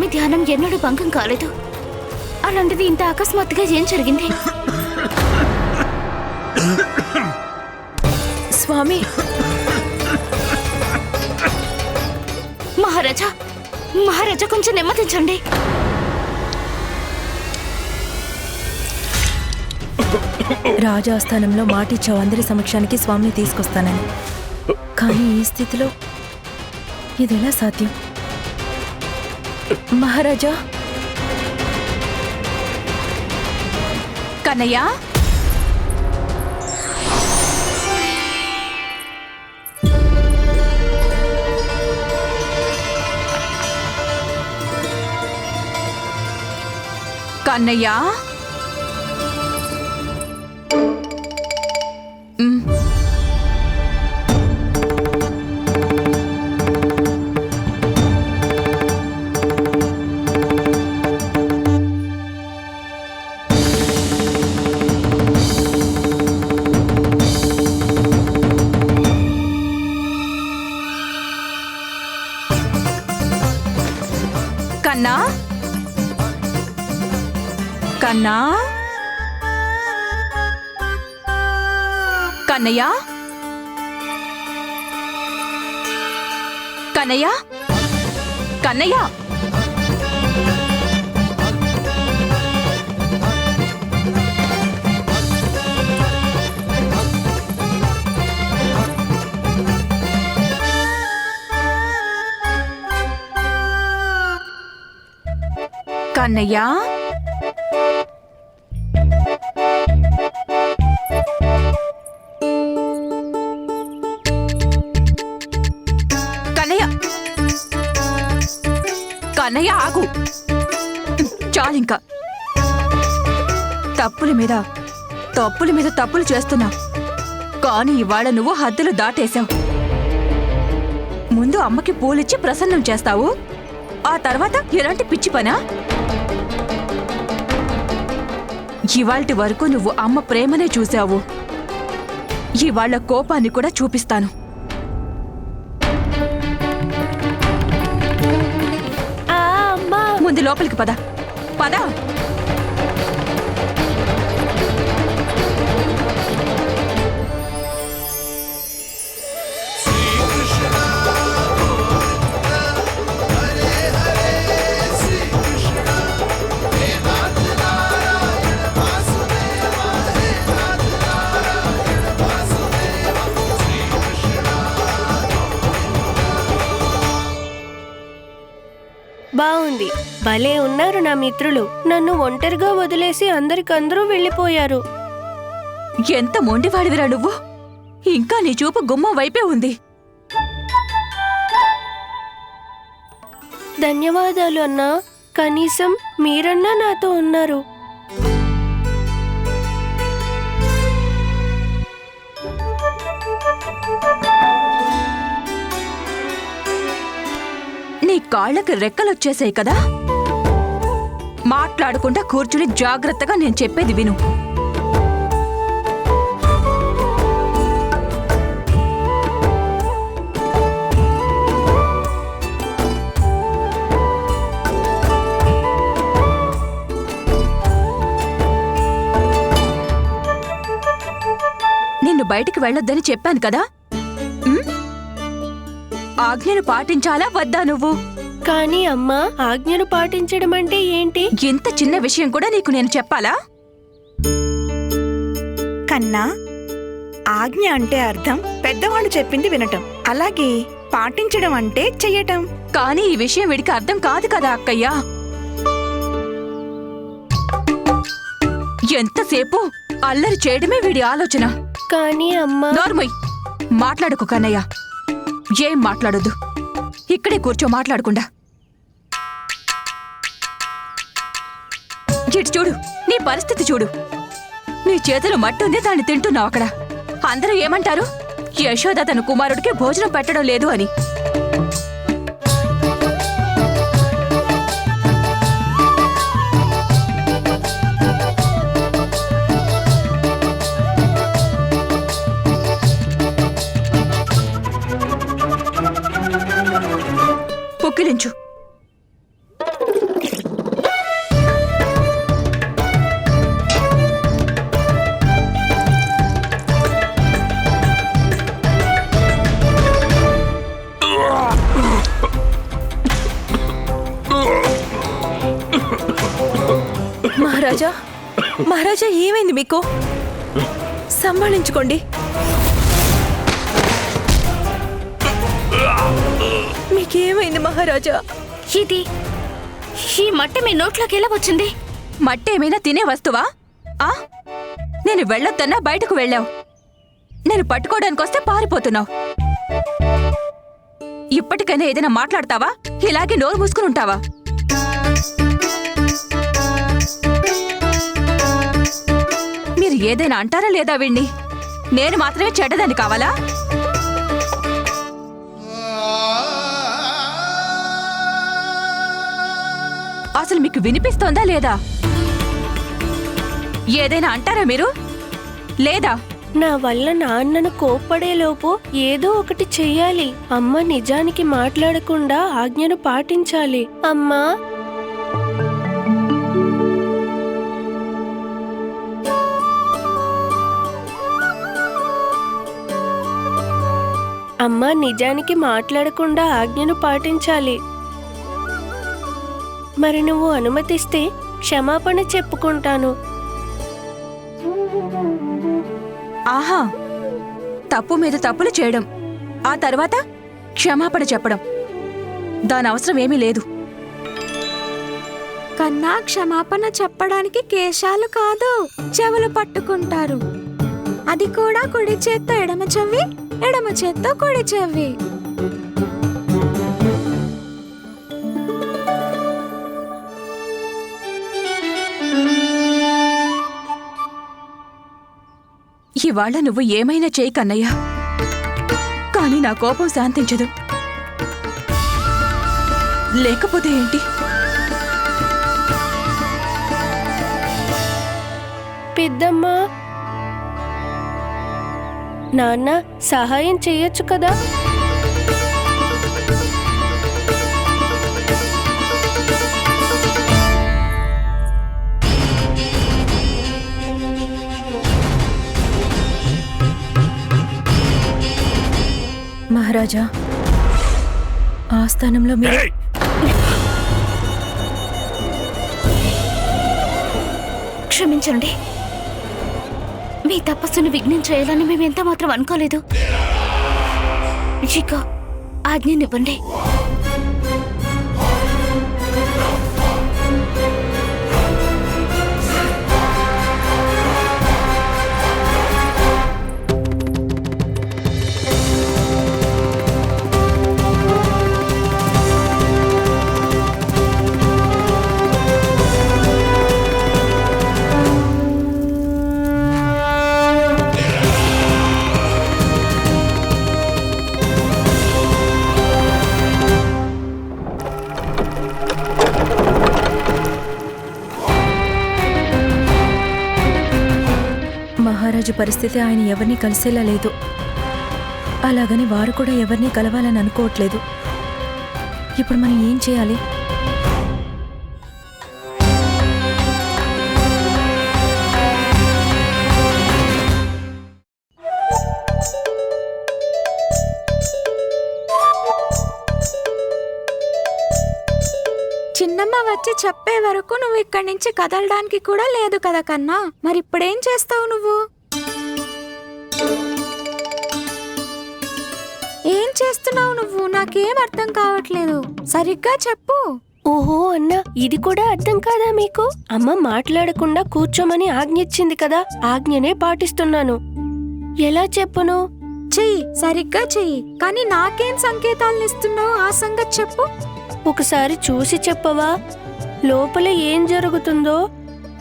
స్వామి ధ్యానం ఎన్నడూ భంగం కాలేదు. అలాంటిది ఇంత అకస్మాత్తుగా ఏం జరిగింది? స్వామి. మహారాజా మహారాజా కొంచెం నెమ్మదించండి. రాజాస్థానంలో మాటిచ్చావు అందరి సమక్షానికి స్వామిని తీసుకొస్తానని. కానీ ఈ స్థితిలో ఇదెలా సాధ్యం? మహారాజా కన్నయ్య కన్నయ్య కన్నయ్య కన్నయ్య కన్నయ్య కన్నయ్య తప్పుల మీద తప్పుల మీద తప్పులు చేస్తున్నావు కానీ ఇవాళ నువ్వు హద్దులు దాటేశావు. ముందు అమ్మకి పూలిచ్చి ప్రసన్నం చేస్తావు. ఆ తర్వాత ఎలాంటి పిచ్చి పనా? ఇవాల్టి వరకు నువ్వు అమ్మ ప్రేమనే చూశావు. ఇవాళ కోపాన్ని కూడా చూపిస్తాను. ముందు లోపలికి పద. పద. భలే ఉన్నారు నా మిత్రులు. నన్ను ఒంటరిగా వదిలేసి అందరికందరూ వెళ్ళిపోయారు. ఎంత మొండివాడివిరా నువ్వు? ఇంకా నీ చూపు గుమ్మం వైపే ఉంది. ధన్యవాదాలు అన్నా. కనీసం మీరన్నా నాతో ఉన్నారు. నీ కాళ్ళకి రెక్కలొచ్చేసాయి కదా? మాట్లాడకుండా కూర్చుని జాగ్రత్తగా నేను చెప్పేది విను. నిన్ను బయటికి వెళ్ళొద్దని చెప్పాను కదా? ఆజ్ఞను పాటించాలా? వద్దా నువ్వు? కానీ అమ్మా ఆజ్ఞను పాటించడం అంటే ఏంటి? ఇంత చిన్న విషయం కూడా నీకు నేను చెప్పాలా? కన్నా ఆజ్ఞ అంటే అర్థం పెద్దవాళ్ళు చెప్పింది వినటం అలాగే పాటించడం అంటే చెయ్యటం. కానీ ఈ విషయం వీడికి అర్థం కాదు కదా అక్కయ్యా. ఎంతసేపు అల్లరి చేయడమే వీడి ఆలోచన. కానీ అమ్మా. నోర్మయ్ మాట్లాడుకు కన్నయ్య. ఏం మాట్లాడొద్దు. ఇక్కడే కూర్చో మాట్లాడకుండా. ఇటు చూడు నీ పరిస్థితి చూడు. నీ చేతులు మట్టుంది దాన్ని తింటున్నావు అక్కడ. అందరూ ఏమంటారు? యశోద తన కుమారుడికి భోజనం పెట్టడం లేదు అని. మీకు? సంభాళించుకోండి. మీకేమైంది మహారాజా? ఇది ఈ మట్టి మీ నోట్లోకి ఎలా వచ్చింది? మట్టి ఏమైనా తినే వస్తువా? ఆ? నేను వెళ్ళొద్దన్నా బయటకు వెళ్ళావు. నేను పట్టుకోవడానికి వస్తే పారిపోతున్నావు. ఇప్పటికైనా ఏదైనా మాట్లాడతావా? ఇలాగే నోరు మూసుకుని ఉంటావా? ఏదైనా అంటారా లేదా వీణ్ణి? నేను మాత్రమే చెడ్డదని కావాలా? అసలు మీకు వినిపిస్తోందా లేదా? ఏదైనా అంటారా మీరు? లేదా? నా వల్ల నాన్నను కోప్పడేలోపు ఏదో ఒకటి చెయ్యాలి. అమ్మ నిజానికి మాట్లాడకుండా ఆజ్ఞను పాటించాలి. అమ్మా! అమ్మ నిజానికి మాట్లాడకుండా ఆజ్ఞను పాటించాలి. మరి నువ్వు అనుమతిస్తే క్షమాపణ చెప్పుకుంటాను. ఆహా తప్పు మీద తప్పులు చేయడం ఆ తర్వాత క్షమాపణ చెప్పడం దాని అవసరం ఏమీ లేదు. కన్నా క్షమాపణ చెప్పడానికి కేశాలు కాదు చెవులు పట్టుకుంటారు. అది కూడా కుడి చేత్తో ఎడమ చెవి. ఎడమ చేత్తో కుడి చెవి. ఇవాళ నువ్వు ఏమైనా చేయి కన్నయ్య. కానీ నా కోపం శాంతించదు. లేకపోతే ఏంటి? పెద్దమ్మా నాన్న సహాయం చెయ్యొచ్చు కదా మహారాజా ఆ స్థానంలో మీరు! క్షమించండి మీ తపస్సును విఘ్నం చేయాలని మేము ఎంత మాత్రం అనుకోలేదు. ఇక ఆజ్ఞనివ్వండి మహారాజు పరిస్థితి ఆయన ఎవరిని కలిసేలా లేదు. అలాగని వారు కూడా ఎవరిని కలవాలని అనుకోవట్లేదు. ఇప్పుడు మనం ఏం చేయాలి? చిన్నమ్మ వచ్చి చెప్పే వరకు నువ్వు ఇక్కడి నుంచి కదలడానికి కూడా లేదు కదా కన్నా. మరి ఇప్పుడేం చేస్తావు నువ్వు? ఏం చేస్తున్నావు నువ్వు? నాకేం అర్థం కావట్లేదు. సరిగ్గా చెప్పు. ఓహో అన్న ఇది కూడా అర్థం కాదా మీకు? అమ్మ మాట్లాడకుండా కూర్చోమని ఆజ్ఞ ఇచ్చింది కదా ఆజ్ఞనే పాటిస్తున్నాను. ఎలా చెప్పును? చెయ్యి సరిగ్గా చెయ్యి. కానీ నాకేం సంకేతాలను ఇస్తున్నావు? ఆ సంగతి చెప్పు. ఒకసారి చూసి చెప్పవా? లోపల ఏం జరుగుతుందో?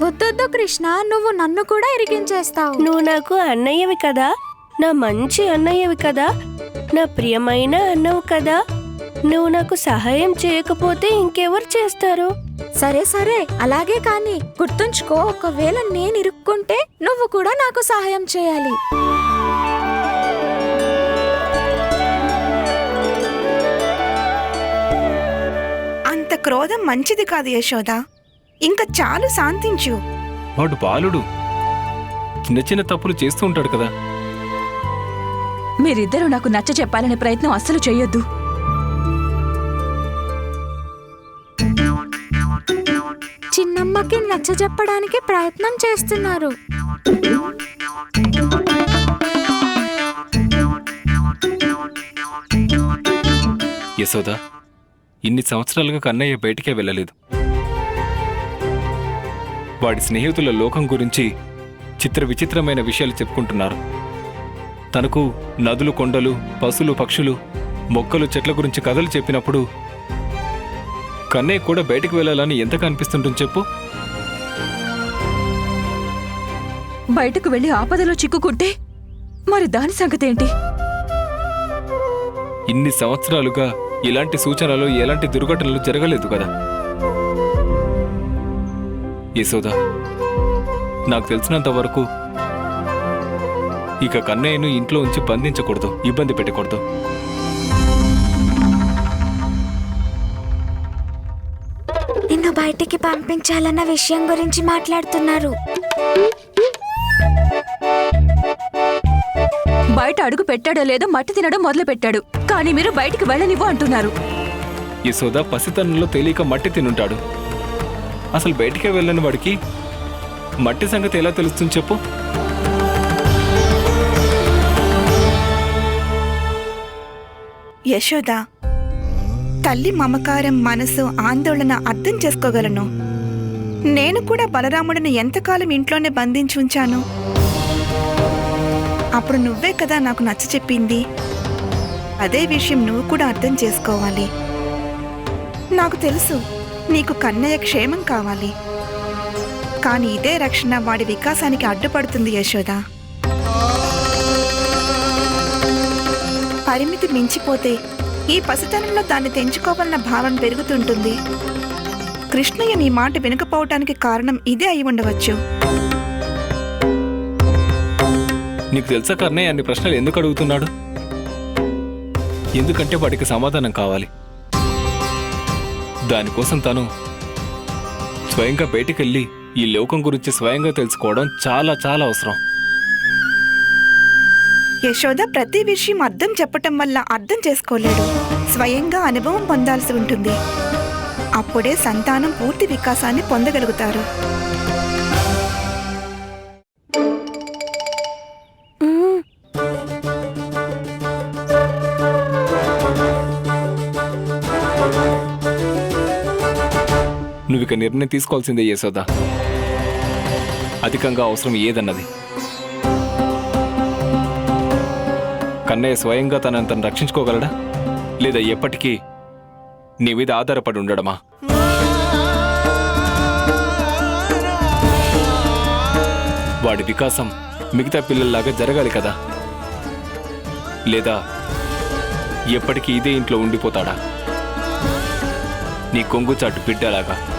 వద్దొద్దు కృష్ణ నువ్వు నన్ను కూడా ఇరికించేస్తావు. నువ్వు నాకు అన్నయ్యవి కదా? నా మంచి అన్నయ్యవి కదా? నా ప్రియమైన అన్నవు కదా? నువ్వు నాకు సహాయం చేయకపోతే ఇంకెవరు చేస్తారు? సరే సరే అలాగే కానీ గుర్తుంచుకో ఒకవేళ నేను ఇరుక్కుంటే నువ్వు కూడా నాకు సహాయం చేయాలి. అంత క్రోధం మంచిది కాదు యశోద. ఇంకా చాలు శాంతించు. వాడు బాలుడు. చిన్న చిన్న తప్పులు చేస్తూ ఉంటాడు కదా. మీరిద్దరూ నాకు నచ్చ చెప్పాలనే ప్రయత్నం అస్సలు చెయ్యొద్దు. చిన్నమ్మ పెద్దమ్మకి నచ్చజెప్పడానికి ప్రయత్నం చేస్తున్నారు. యశోద ఇన్ని సంవత్సరాలుగా కన్నయ్య బయటికే వెళ్ళలేదు. వాడి స్నేహితుల లోకం గురించి చిత్ర విచిత్రమైన విషయాలు చెప్పుకుంటున్నారు. తనకు నదులు కొండలు పశువులు పక్షులు మొక్కలు చెట్ల గురించి కథలు చెప్పినప్పుడు కన్నయ్య కూడా బయటికి వెళ్ళాలని ఎంతగా అనిపిస్తుంటుంది చెప్పు? బయటకు వెళ్ళి ఆపదలో చిక్కుకుంటే మరి దాని సంగతేంటి ఇన్ని సంవత్సరాలుగా ఇలాంటి సూచనలు ఎలాంటి దుర్ఘటనలు జరగలేదు కదా? యశోద నాకు తెలిసినంత వరకు ఇక కన్నయ్యను ఇంట్లో ఉంచి బంధించకూడదు ఇబ్బంది పెట్టకూడదు. నిన్ను బయటికి పంపించాలన్న విషయం గురించి మాట్లాడుతున్నారు. బయట అడుగు పెట్టాడో లేదో మట్టి తినడం మొదలు పెట్టాడు కానీ మీరు బయటికి వెళ్ళనివ్వు అంటున్నారు. యశోద పసితనంలో తెలియక మట్టి తినుంటాడు. అసలు బయటికే వెళ్ళని వాడికి మట్టి సంగతి ఎలా తెలుస్తుంది చెప్పు? యశోద తల్లి మమకారం మనసు ఆందోళన అర్థం చేసుకోగలను. నేను కూడా బలరాముడిని ఎంతకాలం ఇంట్లోనే బంధించి ఉంచాను? అప్పుడు నువ్వే కదా నాకు నచ్చ చెప్పింది. అదే విషయం నువ్వు కూడా అర్థం చేసుకోవాలి. నాకు తెలుసు. నీకు కన్నయ్య క్షేమం కావాలి. కానీ ఇదే రక్షణ వాడి వికాసానికి అడ్డుపడుతుంది యశోద. పరిమితి మించిపోతే ఈ పసితనంలో దాన్ని తెంచుకోవాలన్న భావం పెరుగుతుంటుంది. కృష్ణయ్య నీ మాట వినకపోవటానికి కారణం ఇదే అయి ఉండవచ్చు. నీకు తెలుసా కర్ణయ్య అన్ని ప్రశ్నలు ఎందుకు అడుగుతున్నాడు? ఎందుకంటే వాడికి సమాధానం కావాలి. దానికోసం తను స్వయంగా బయటికెళ్ళి ఈ లోకం గురించి స్వయంగా తెలుసుకోవడం చాలా చాలా అవసరం. యశోద ప్రతి విషయం అర్థం చెప్పటం వల్ల అర్థం చేసుకోలేడు. స్వయంగా అనుభవం పొందాల్సి ఉంటుంది. అప్పుడే సంతానం పూర్తి వికాసాన్ని పొందగలుగుతారు. నువ్వు ఇక నిర్ణయం తీసుకోవాల్సిందే యశోద. అధికంగా అవసరం ఏదన్నది. కన్నయ్య స్వయంగా తనని తను రక్షించుకోగలడా? లేదా ఎప్పటికీ నీ మీద ఆధారపడి ఉండడమా? వాడి వికాసం మిగతా పిల్లల్లాగా జరగాలి కదా? లేదా ఎప్పటికీ ఇదే ఇంట్లో ఉండిపోతాడా? నీ కొంగు చాటు బిడ్డలాగా.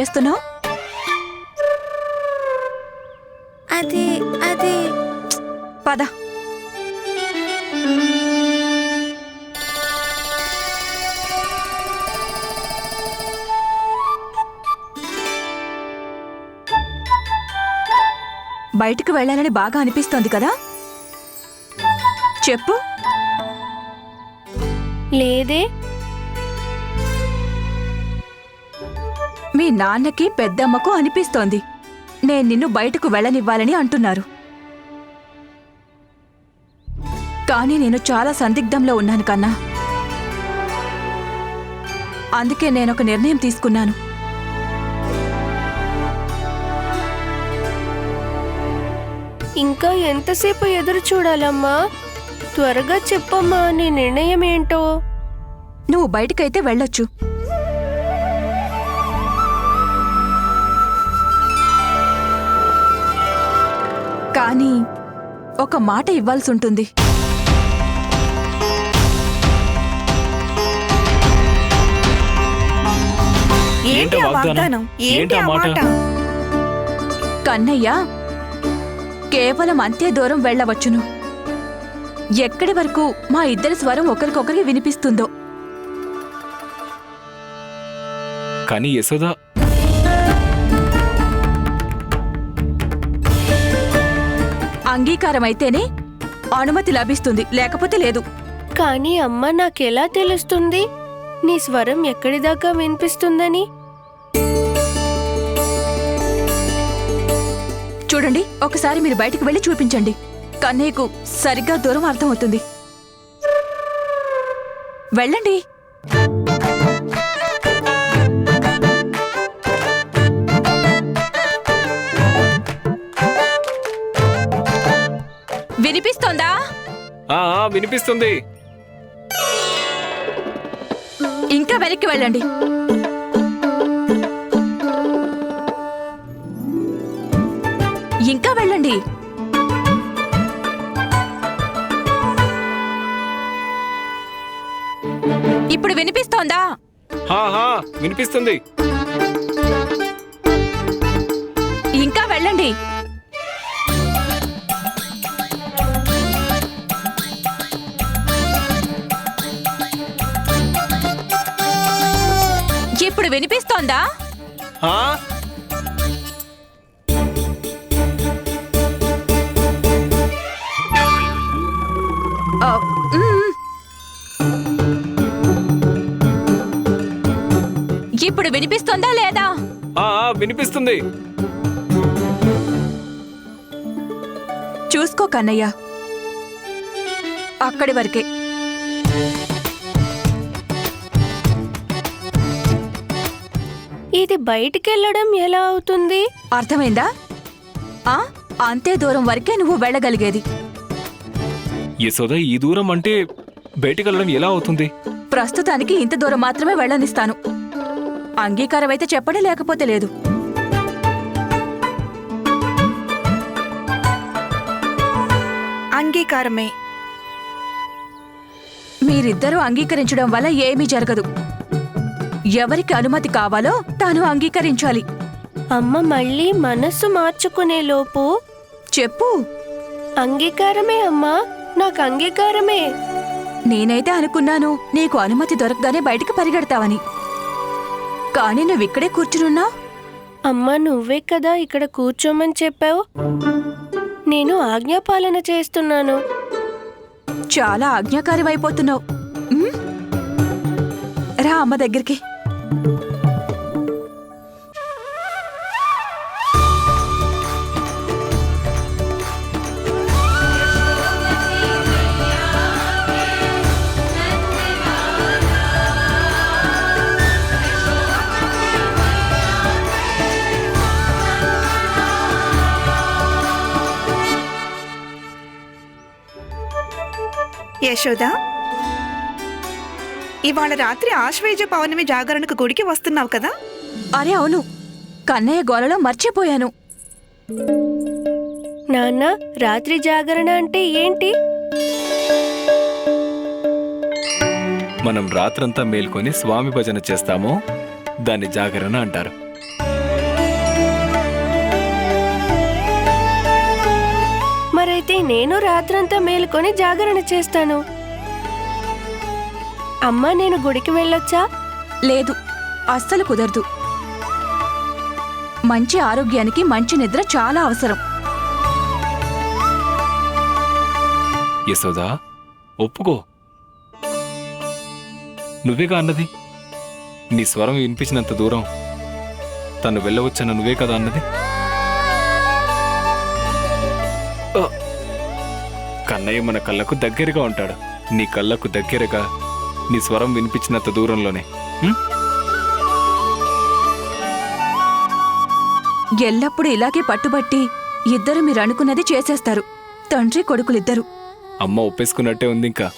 చేస్తున్నావు? అది అది. పద. బయటికి వెళ్ళాలని బాగా అనిపిస్తోంది కదా? చెప్పు. లేదే. మీ నాన్నకి పెద్దమ్మకు అనిపిస్తోంది. నేను నిన్ను బయటకు వెళ్ళనివ్వాలని అంటున్నారు. కానీ నేను చాలా సందిగ్ధంలో ఉన్నాను కన్నా. అందుకే నేను ఒక నిర్ణయం తీసుకున్నాను. ఇంకా ఎంతసేపు ఎదురు చూడాలమ్మా? త్వరగా చెప్పమ్మా నీ నిర్ణయం ఏంటో. నువ్వు బయటకైతే వెళ్ళొచ్చు. కానీ ఒక మాట ఇవ్వాల్సి ఉంటుంది ఏంటి ఆ వాగ్దానం? ఏంటి ఆ మాట? కన్నయ్య కేవలం అంతే దూరం వెళ్ళవచ్చును. ఎక్కడి వరకు మా ఇద్దరి స్వరం ఒకరికొకరికి వినిపిస్తుందో. కానీ యశోద అంగీకారం అయితేనే అనుమతి లభిస్తుంది లేకపోతే లేదు. కానీ అమ్మ నాకెలా తెలుస్తుంది? నీ స్వరం ఎక్కడి దాకా వినిపిస్తుందని? చూడండి ఒకసారి మీరు బయటికి వెళ్ళి చూపించండి. కన్నయ్యకు సరిగ్గా దూరం అర్థమవుతుంది. వెళ్ళండి. వినిపిస్తోందా? ఆ వినిపిస్తుంది. ఇంకా వెనక్కి వెళ్ళండి. ఇంకా వెళ్ళండి. ఇప్పుడు వినిపిస్తోందా? వినిపిస్తుంది. ఇంకా వెళ్ళండి. ఇప్పుడు వినిపిస్తోందా. ఇప్పుడు వినిపిస్తోందా లేదా? వినిపిస్తుంది. చూసుకో కన్నయ్య. అక్కడి వరకే. ఇది బయటికెళ్ళడం ఎలా అవుతుంది? అర్థమైందా? ఆ? అంతే దూరం వరకే నువ్వు వెళ్ళగలిగేది. యశోద ఈ దూరం అంటే బయటికి వెళ్ళడం ఎలా అవుతుంది? ప్రస్తుతానికి ఇంత దూరం మాత్రమే వెళ్ళనిస్తాను. అంగీకారం అయితే చెప్పడం లేకపోతే లేదు. అంగీకారమే. మీరిద్దరూ అంగీకరించడం వల్ల ఏమీ జరగదు. ఎవరికి అనుమతి కావాలో తాను అంగీకరించాలి. అమ్మ మళ్ళీ మనస్సు మార్చుకునే లోపు. చెప్పు. అంగీకారమే అమ్మా నాకు అంగీకారమే. నేనైతే అనుకున్నాను నీకు అనుమతి దొరకగానే బయటికి పరిగెడతావని. కానీ నువ్విక్కడే కూర్చునున్నా? అమ్మ నువ్వే కదా ఇక్కడ కూర్చోమని చెప్పావు. నేను ఆజ్ఞాపాలన చేస్తున్నాను. చాలా ఆజ్ఞాకారివైపోతున్నావు? రా అమ్మ దగ్గరికి. యశోద ఇవాళ రాత్రి ఆశ్వేజ పౌర్ణమి జాగరణకు గుడికి వస్తున్నావు కదా? అరే అవును. కన్నయ్య గోలలో మర్చిపోయాను. నాన్న రాత్రి జాగరణ అంటే ఏంటి? మనం రాత్రంతా మేల్కొని స్వామి భజన చేస్తామో? దాన్ని జాగరణ అంటారు. మరైతే నేను రాత్రంతా మేలుకొని జాగరణ చేస్తాను. అమ్మా నేను గుడికి వెళ్ళొచ్చా? లేదు అస్సలు కుదరదు. మంచి ఆరోగ్యానికి మంచి నిద్ర చాలా అవసరం. యశోదా ఒప్పుకో. నువ్వేగా అన్నది? నీ స్వరం వినిపించినంత దూరం తను వెళ్ళవచ్చన్న నువ్వే కదా అన్నది! కన్నయ్య మన కళ్ళకు దగ్గరగా ఉంటాడు. నీ కళ్ళకు దగ్గరగా నీ స్వరం వినిపించినంత దూరంలోనే? ఎల్లప్పుడూ ఇలాగే పట్టుబట్టి ఇద్దరు మీరు అనుకున్నది చేసేస్తారు. తండ్రి కొడుకులిద్దరు. అమ్మ ఒప్పేసుకున్నట్టే ఉంది ఇంకా.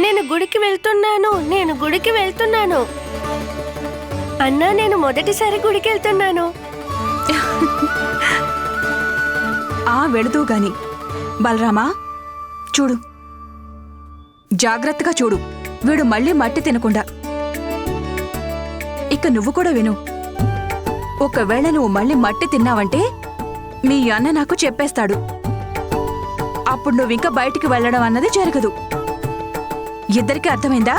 నేను గుడికి వెళ్తున్నాను నేను గుడికి వెళ్తున్నాను. అన్నా నేను మొదటిసారి గుడికి వెళ్తున్నాను ఆ వెళదు గాని. బలరామా చూడు. జాగ్రత్తగా చూడు. వీడు మళ్ళీ మట్టి తినకుండా. ఇక నువ్వు కూడా విను. ఒకవేళ నువ్వు మళ్ళీ మట్టి తిన్నావంటే మీ అన్న నాకు చెప్పేస్తాడు. అప్పుడు నువ్వు ఇంకా బయటికి వెళ్ళడం అన్నది జరగదు. ఇద్దరికి అర్థమైందా?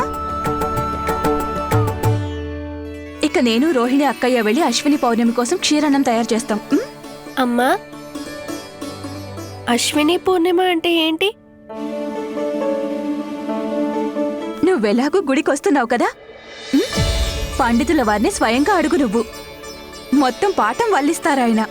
ఇక నేను రోహిణి అక్కయ్య వెళ్ళి అశ్విని పౌర్ణమి కోసం క్షీరాన్నం తయారు చేస్తాం? అమ్మా అశ్విని పూర్ణిమ అంటే ఏంటి? నువ్వెలాగూ గుడికి వస్తున్నావు కదా? పండితుల వారిని స్వయంగా అడుగు నువ్వు. మొత్తం పాఠం వల్లిస్తారాయన.